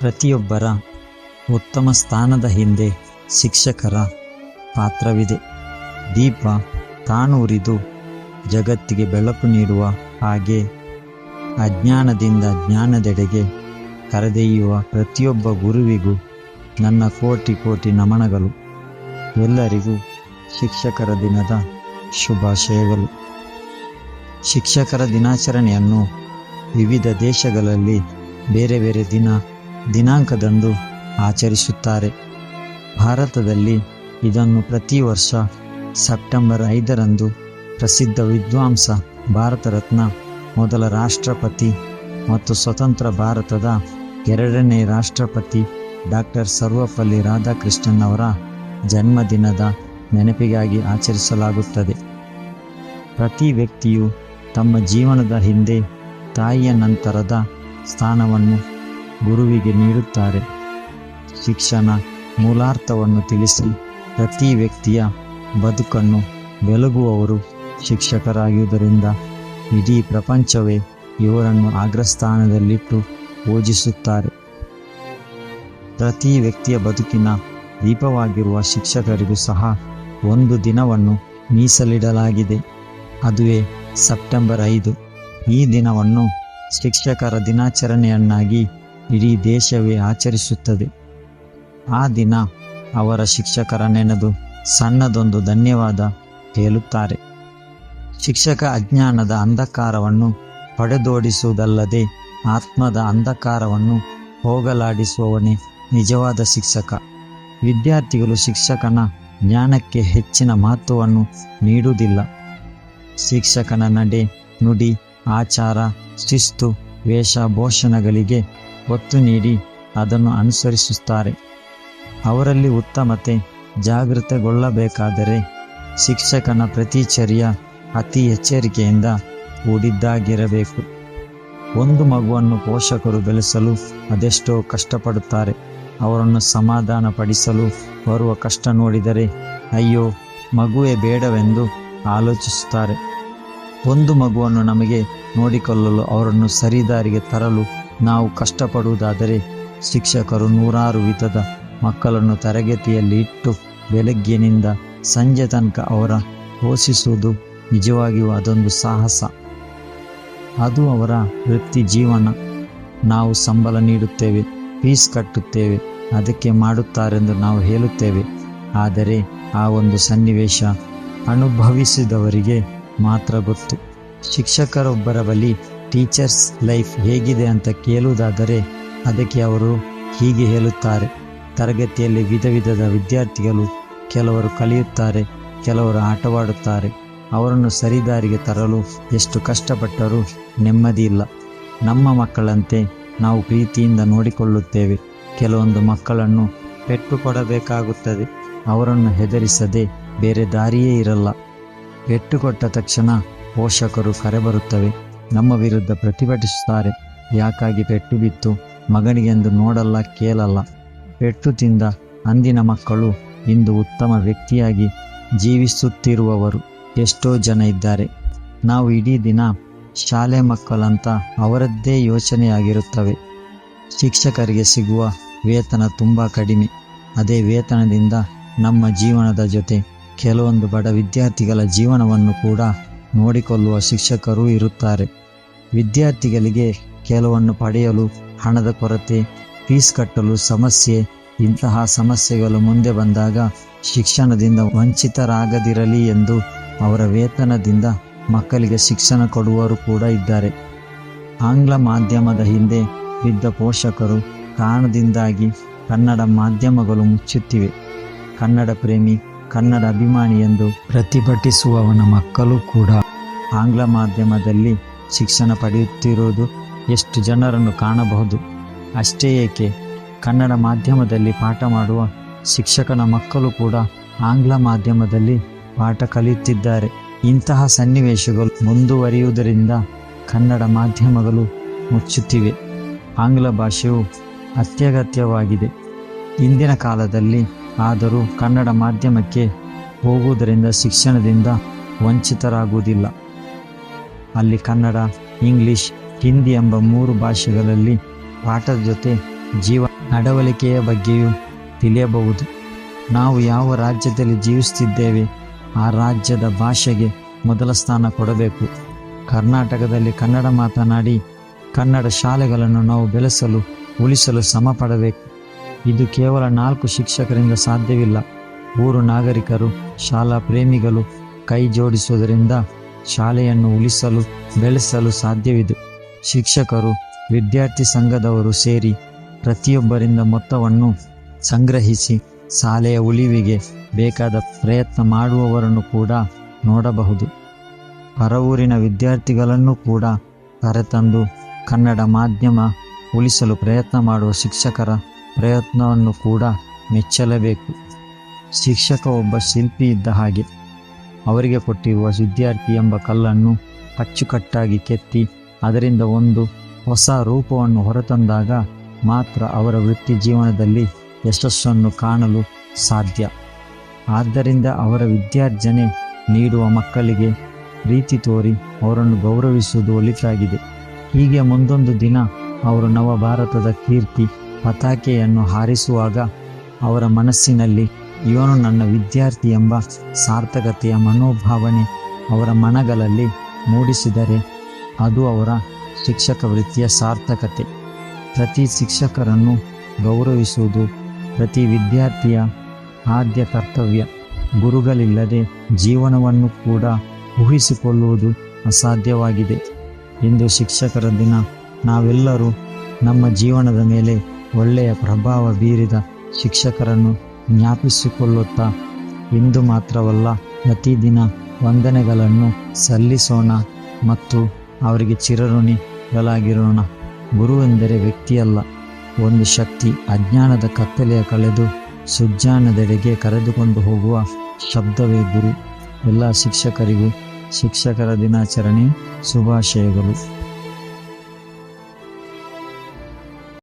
ಪ್ರತಿಯೊಬ್ಬರ ಉತ್ತಮ ಸ್ಥಾನದ ಹಿಂದೆ ಶಿಕ್ಷಕರ ಪಾತ್ರವಿದೆ. ದೀಪ ತಾನು ಉರಿದು ಜಗತ್ತಿಗೆ ಬೆಳಕು ನೀಡುವ ಹಾಗೆ ಅಜ್ಞಾನದಿಂದ ಜ್ಞಾನದೆಡೆಗೆ ಕರೆದೊಯ್ಯುವ ಪ್ರತಿಯೊಬ್ಬ ಗುರುವಿಗೂ ನನ್ನ ಕೋಟಿ ಕೋಟಿ ನಮನಗಳು. ಎಲ್ಲರಿಗೂ ಶಿಕ್ಷಕರ ದಿನದ ಶುಭಾಶಯಗಳು. ಶಿಕ್ಷಕರ ದಿನಾಚರಣೆಯನ್ನು ವಿವಿಧ ದೇಶಗಳಲ್ಲಿ ಬೇರೆ ಬೇರೆ ದಿನ ದಿನಾಂಕದಂದು ಆಚರಿಸುತ್ತಾರೆ. ಭಾರತದಲ್ಲಿ ಇದನ್ನು ಪ್ರತಿ ವರ್ಷ ಸೆಪ್ಟೆಂಬರ್ ಐದರಂದು ಪ್ರಸಿದ್ಧ ವಿದ್ವಾಂಸ ಭಾರತ ರತ್ನ ಮೊದಲ ರಾಷ್ಟ್ರಪತಿ ಮತ್ತು ಸ್ವತಂತ್ರ ಭಾರತದ ಎರಡನೇ ರಾಷ್ಟ್ರಪತಿ ಡಾಕ್ಟರ್ ಸರ್ವಪಲ್ಲಿ ರಾಧಾಕೃಷ್ಣನ್ ಅವರ ಜನ್ಮದಿನದ ನೆನಪಿಗಾಗಿ ಆಚರಿಸಲಾಗುತ್ತದೆ. ಪ್ರತಿ ವ್ಯಕ್ತಿಯು ತಮ್ಮ ಜೀವನದ ಹಿಂದೆ ತಾಯಿಯ ನಂತರದ ಸ್ಥಾನವನ್ನು ಗುರುವಿಗೆ ನೀಡುತ್ತಾರೆ. ಶಿಕ್ಷಣ ಮೂಲಾರ್ಥವನ್ನು ತಿಳಿಸಿ ಪ್ರತಿ ವ್ಯಕ್ತಿಯ ಬದುಕನ್ನು ಬೆಳಗುವವರು ಶಿಕ್ಷಕರಾಗಿರುವುದರಿಂದ ಇಡೀ ಪ್ರಪಂಚವೇ ಇವರನ್ನು ಅಗ್ರಸ್ಥಾನದಲ್ಲಿಟ್ಟು ಪೂಜಿಸುತ್ತಾರೆ. ಪ್ರತಿ ವ್ಯಕ್ತಿಯ ಬದುಕಿನ ದೀಪವಾಗಿರುವ ಶಿಕ್ಷಕರಿಗೂ ಸಹ ಒಂದು ದಿನವನ್ನು ಮೀಸಲಿಡಲಾಗಿದೆ. ಅದುವೇ ಸೆಪ್ಟೆಂಬರ್ ಐದು. ಈ ದಿನವನ್ನು ಶಿಕ್ಷಕರ ದಿನಾಚರಣೆಯನ್ನಾಗಿ ಇಡೀ ದೇಶವೇ ಆಚರಿಸುತ್ತದೆ. ಆ ದಿನ ಅವರ ಶಿಕ್ಷಕರ ನೆನೆದು ಸಣ್ಣದೊಂದು ಧನ್ಯವಾದ ಹೇಳುತ್ತಾರೆ. ಶಿಕ್ಷಕ ಅಜ್ಞಾನದ ಅಂಧಕಾರವನ್ನು ಪಡೆದೋಡಿಸುವುದಲ್ಲದೆ ಆತ್ಮದ ಅಂಧಕಾರವನ್ನು ಹೋಗಲಾಡಿಸುವವನೇ ನಿಜವಾದ ಶಿಕ್ಷಕ. ವಿದ್ಯಾರ್ಥಿಗಳು ಶಿಕ್ಷಕನ ಜ್ಞಾನಕ್ಕೆ ಹೆಚ್ಚಿನ ಮಹತ್ವವನ್ನು ನೀಡುವುದಿಲ್ಲ. ಶಿಕ್ಷಕನ ನಡೆ ನುಡಿ, ಆಚಾರ, ಶಿಸ್ತು ವೇಷಭೂಷಣಗಳಿಗೆ ಒತ್ತು ನೀಡಿ ಅದನ್ನು ಅನುಸರಿಸುತ್ತಾರೆ. ಅವರಲ್ಲಿ ಉತ್ತಮತೆ ಜಾಗೃತಗೊಳ್ಳಬೇಕಾದರೆ ಶಿಕ್ಷಕನ ಪ್ರತಿಚರ್ಯ ಅತಿ ಎಚ್ಚರಿಕೆಯಿಂದ ಕೂಡಿದ್ದಾಗಿರಬೇಕು. ಒಂದು ಮಗುವನ್ನು ಪೋಷಕರು ಬೆಳೆಸಲು ಅದೆಷ್ಟೋ ಕಷ್ಟಪಡುತ್ತಾರೆ. ಅವರನ್ನು ಸಮಾಧಾನ ಪಡಿಸಲು ಬರುವ ಕಷ್ಟ ನೋಡಿದರೆ ಅಯ್ಯೋ, ಮಗುವೇ ಬೇಡವೆಂದು ಆಲೋಚಿಸುತ್ತಾರೆ. ಒಂದು ಮಗುವನ್ನು ನಮಗೆ ನೋಡಿಕೊಳ್ಳಲು ಅವರನ್ನು ಸರಿದಾರಿಗೆ ತರಲು ನಾವು ಕಷ್ಟಪಡುವುದಾದರೆ ಶಿಕ್ಷಕರು ನೂರಾರು ವಿಧದ ಮಕ್ಕಳನ್ನು ತರಗತಿಯಲ್ಲಿ ಇಟ್ಟು ಬೆಳಗ್ಗಿನಿಂದ ಸಂಜೆ ತನಕ ಅವರ ಪೋಷಿಸುವುದು ನಿಜವಾಗಿಯೂ ಅದೊಂದು ಸಾಹಸ. ಅದು ಅವರ ವೃತ್ತಿ ಜೀವನ. ನಾವು ಸಂಬಳ ನೀಡುತ್ತೇವೆ, ಫೀಸ್ ಕಟ್ಟುತ್ತೇವೆ, ಅದಕ್ಕೆ ಮಾಡುತ್ತಾರೆಂದು ನಾವು ಹೇಳುತ್ತೇವೆ. ಆದರೆ ಆ ಒಂದು ಸನ್ನಿವೇಶ ಅನುಭವಿಸಿದವರಿಗೆ ಮಾತ್ರ ಗೊತ್ತು. ಶಿಕ್ಷಕರೊಬ್ಬರ ಬಳಿ ಟೀಚರ್ಸ್ ಲೈಫ್ ಹೇಗಿದೆ ಅಂತ ಕೇಳುವುದಾದರೆ ಅದಕ್ಕೆ ಅವರು ಹೀಗೆ ಹೇಳುತ್ತಾರೆ. ತರಗತಿಯಲ್ಲಿ ವಿಧ ವಿಧದ ವಿದ್ಯಾರ್ಥಿಗಳು ಕೆಲವರು ಕಲಿಯುತ್ತಾರೆ, ಕೆಲವರು ಆಟವಾಡುತ್ತಾರೆ. ಅವರನ್ನು ಸರಿದಾರಿಗೆ ತರಲು ಎಷ್ಟು ಕಷ್ಟಪಟ್ಟರೂ ನೆಮ್ಮದಿ ಇಲ್ಲ. ನಮ್ಮ ಮಕ್ಕಳಂತೆ ನಾವು ಪ್ರೀತಿಯಿಂದ ನೋಡಿಕೊಳ್ಳುತ್ತೇವೆ. ಕೆಲವೊಂದು ಮಕ್ಕಳನ್ನು ಪೆಟ್ಟು ಕೊಡಬೇಕಾಗುತ್ತದೆ. ಅವರನ್ನು ಹೆದರಿಸದೆ ಬೇರೆ ದಾರಿಯೇ ಇರಲ್ಲ. ಪೆಟ್ಟು ಕೊಟ್ಟ ತಕ್ಷಣ ಪೋಷಕರು ಕರೆಬರುತ್ತವೆ. ನಮ್ಮ ವಿರುದ್ಧ ಪ್ರತಿಭಟಿಸುತ್ತಾರೆ. ಯಾಕಾಗಿ ಪೆಟ್ಟು ಬಿತ್ತು? ಮಗನಿಗೆಂದು ನೋಡಲ್ಲ, ಕೇಳಲ್ಲ. ಪೆಟ್ಟು ತಿಂದ ಅಂದಿನ ಮಕ್ಕಳು ಇಂದು ಉತ್ತಮ ವ್ಯಕ್ತಿಯಾಗಿ ಜೀವಿಸುತ್ತಿರುವವರು ಎಷ್ಟೋ ಜನ ಇದ್ದಾರೆ. ನಾವು ಇಡೀ ದಿನ ಶಾಲೆ ಮಕ್ಕಳಂತ ಅವರದ್ದೇ ಯೋಚನೆಯಾಗಿರುತ್ತವೆ. ಶಿಕ್ಷಕರಿಗೆ ಸಿಗುವ ವೇತನ ತುಂಬ ಕಡಿಮೆ. ಅದೇ ವೇತನದಿಂದ ನಮ್ಮ ಜೀವನದ ಜೊತೆ ಕೆಲವೊಂದು ಬಡ ವಿದ್ಯಾರ್ಥಿಗಳ ಜೀವನವನ್ನು ಕೂಡ ನೋಡಿಕೊಳ್ಳುವ ಶಿಕ್ಷಕರೂ ಇರುತ್ತಾರೆ. ವಿದ್ಯಾರ್ಥಿಗಳಿಗೆ ಕೆಲವನ್ನು ಪಡೆಯಲು ಹಣದ ಕೊರತೆ, ಫೀಸ್ ಕಟ್ಟಲು ಸಮಸ್ಯೆ, ಇಂತಹ ಸಮಸ್ಯೆಗಳು ಮುಂದೆ ಬಂದಾಗ ಶಿಕ್ಷಣದಿಂದ ವಂಚಿತರಾಗದಿರಲಿ ಎಂದು ಅವರ ವೇತನದಿಂದ ಮಕ್ಕಳಿಗೆ ಶಿಕ್ಷಣ ಕೊಡುವವರು ಕೂಡ ಇದ್ದಾರೆ. ಆಂಗ್ಲ ಮಾಧ್ಯಮದ ಹಿಂದೆ ಬಿದ್ದ ಪೋಷಕರು ಕಾರಣದಿಂದಾಗಿ ಕನ್ನಡ ಮಾಧ್ಯಮಗಳು ಮುಚ್ಚುತ್ತಿವೆ. ಕನ್ನಡ ಪ್ರೇಮಿ ಕನ್ನಡ ಅಭಿಮಾನಿ ಎಂದು ಪ್ರತಿಭಟಿಸುವವನ ಮಕ್ಕಳು ಕೂಡ ಆಂಗ್ಲ ಮಾಧ್ಯಮದಲ್ಲಿ ಶಿಕ್ಷಣ ಪಡೆಯುತ್ತಿರುವುದು ಎಷ್ಟು ಜನರನ್ನು ಕಾಣಬಹುದು? ಅಷ್ಟೇ ಏಕೆ ಕನ್ನಡ ಮಾಧ್ಯಮದಲ್ಲಿ ಪಾಠ ಮಾಡುವ ಶಿಕ್ಷಕನ ಮಕ್ಕಳು ಕೂಡ ಆಂಗ್ಲ ಮಾಧ್ಯಮದಲ್ಲಿ ಪಾಠ ಕಲಿಯುತ್ತಿದ್ದಾರೆ. ಇಂತಹ ಸನ್ನಿವೇಶಗಳು ಮುಂದುವರಿಯುವುದರಿಂದ ಕನ್ನಡ ಮಾಧ್ಯಮಗಳು ಮುಚ್ಚುತ್ತಿವೆ. ಆಂಗ್ಲ ಭಾಷೆಯು ಅತ್ಯಗತ್ಯವಾಗಿದೆ. ಇಂದಿನ ಕಾಲದಲ್ಲಿ ಆದರೂ ಕನ್ನಡ ಮಾಧ್ಯಮಕ್ಕೆ ಹೋಗುವುದರಿಂದ ಶಿಕ್ಷಣದಿಂದ ವಂಚಿತರಾಗುವುದಿಲ್ಲ. ಅಲ್ಲಿ ಕನ್ನಡ, ಇಂಗ್ಲಿಷ್, ಹಿಂದಿ ಎಂಬ ಮೂರು ಭಾಷೆಗಳಲ್ಲಿ ಪಾಠದ ಜೊತೆ ಜೀವ ನಡವಳಿಕೆಯ ಬಗ್ಗೆಯೂ ತಿಳಿಯಬಹುದು. ನಾವು ಯಾವ ರಾಜ್ಯದಲ್ಲಿ ಜೀವಿಸುತ್ತಿದ್ದೇವೆ, ಆ ರಾಜ್ಯದ ಭಾಷೆಗೆ ಮೊದಲ ಸ್ಥಾನ ಕೊಡಬೇಕು. ಕರ್ನಾಟಕದಲ್ಲಿ ಕನ್ನಡ ಮಾತನಾಡಿ ಕನ್ನಡ ಶಾಲೆಗಳನ್ನು ನಾವು ಬೆಳೆಸಲು, ಉಳಿಸಲು ಶ್ರಮ ಪಡಬೇಕು. ಇದು ಕೇವಲ ನಾಲ್ಕು ಶಿಕ್ಷಕರಿಂದ ಸಾಧ್ಯವಿಲ್ಲ. ಊರು ನಾಗರಿಕರು, ಶಾಲಾ ಪ್ರೇಮಿಗಳು ಕೈ ಜೋಡಿಸುವುದರಿಂದ ಶಾಲೆಯನ್ನು ಉಳಿಸಲು, ಬೆಳೆಸಲು ಸಾಧ್ಯವಿದೆ. ಶಿಕ್ಷಕರು, ವಿದ್ಯಾರ್ಥಿ ಸಂಘದವರು ಸೇರಿ ಪ್ರತಿಯೊಬ್ಬರಿಂದ ಮೊತ್ತವನ್ನು ಸಂಗ್ರಹಿಸಿ ಶಾಲೆಯ ಉಳಿವಿಗೆ ಬೇಕಾದ ಪ್ರಯತ್ನ ಮಾಡುವವರನ್ನು ಕೂಡ ನೋಡಬಹುದು. ಪರವೂರಿನ ವಿದ್ಯಾರ್ಥಿಗಳನ್ನು ಕೂಡ ಕರೆತಂದು ಕನ್ನಡ ಮಾಧ್ಯಮ ಉಳಿಸಲು ಪ್ರಯತ್ನ ಮಾಡುವ ಶಿಕ್ಷಕರ ಪ್ರಯತ್ನವನ್ನು ಕೂಡ ಮೆಚ್ಚಲೇಬೇಕು. ಶಿಕ್ಷಕ ಒಬ್ಬ ಶಿಲ್ಪಿ ಇದ್ದ ಹಾಗೆ ಅವರಿಗೆ ಕೊಟ್ಟಿರುವ ವಿದ್ಯಾರ್ಥಿ ಎಂಬ ಕಲ್ಲನ್ನು ಅಚ್ಚುಕಟ್ಟಾಗಿ ಕೆತ್ತಿ ಅದರಿಂದ ಒಂದು ಹೊಸ ರೂಪವನ್ನು ಹೊರತಂದಾಗ ಮಾತ್ರ ಅವರ ವೃತ್ತಿ ಜೀವನದಲ್ಲಿ ಯಶಸ್ಸನ್ನು ಕಾಣಲು ಸಾಧ್ಯ. ಆದ್ದರಿಂದ ಅವರ ವಿದ್ಯಾರ್ಜನೆ ನೀಡುವ ಮಕ್ಕಳಿಗೆ ಪ್ರೀತಿ ತೋರಿ ಅವರನ್ನು ಗೌರವಿಸುವುದು ಒಳಿತಾಗಿದೆ. ಹೀಗೆ ಮುಂದೊಂದು ದಿನ ಅವರು ನವ ಭಾರತದ ಕೀರ್ತಿ ಪತಾಕೆಯನ್ನು ಹಾರಿಸುವಾಗ ಅವರ ಮನಸ್ಸಿನಲ್ಲಿ ಇವನು ನನ್ನ ವಿದ್ಯಾರ್ಥಿ ಎಂಬ ಸಾರ್ಥಕತೆಯ ಮನೋಭಾವನೆ ಅವರ ಮನಗಳಲ್ಲಿ ಮೂಡಿಸಿದರೆ ಅದು ಅವರ ಶಿಕ್ಷಕ ವೃತ್ತಿಯ ಸಾರ್ಥಕತೆ. ಪ್ರತಿ ಶಿಕ್ಷಕರನ್ನು ಗೌರವಿಸುವುದು ಪ್ರತಿ ವಿದ್ಯಾರ್ಥಿಯ ಆದ್ಯ ಕರ್ತವ್ಯ. ಗುರುಗಳಿಲ್ಲದೆ ಜೀವನವನ್ನು ಕೂಡ ಊಹಿಸಿಕೊಳ್ಳುವುದು ಅಸಾಧ್ಯವಾಗಿದೆ. ಇಂದು ಶಿಕ್ಷಕರ ದಿನ ನಾವೆಲ್ಲರೂ ನಮ್ಮ ಜೀವನದ ಮೇಲೆ ಒಳ್ಳೆಯ ಪ್ರಭಾವ ಬೀರಿದ ಶಿಕ್ಷಕರನ್ನು ಜ್ಞಾಪಿಸಿಕೊಳ್ಳುತ್ತಾ, ಇಂದು ಮಾತ್ರವಲ್ಲ, ಪ್ರತಿದಿನ ವಂದನೆಗಳನ್ನು ಸಲ್ಲಿಸೋಣ ಮತ್ತು ಅವರಿಗೆ ಚಿರಋಣಿಗಳಾಗಿರೋಣ. ಗುರುವೆಂದರೆ ವ್ಯಕ್ತಿಯಲ್ಲ, ಒಂದು ಶಕ್ತಿ ಅಜ್ಞಾನದ ಕತ್ತಲೆಯ ಕಳೆದು ಸುಜ್ಞಾನದೆಡೆಗೆ ಕರೆದುಕೊಂಡು ಹೋಗುವ ಶಬ್ದವೇ ಗುರು. ಎಲ್ಲ ಶಿಕ್ಷಕರಿಗೂ ಶಿಕ್ಷಕರ ದಿನಾಚರಣೆ, ಶುಭಾಶಯಗಳು.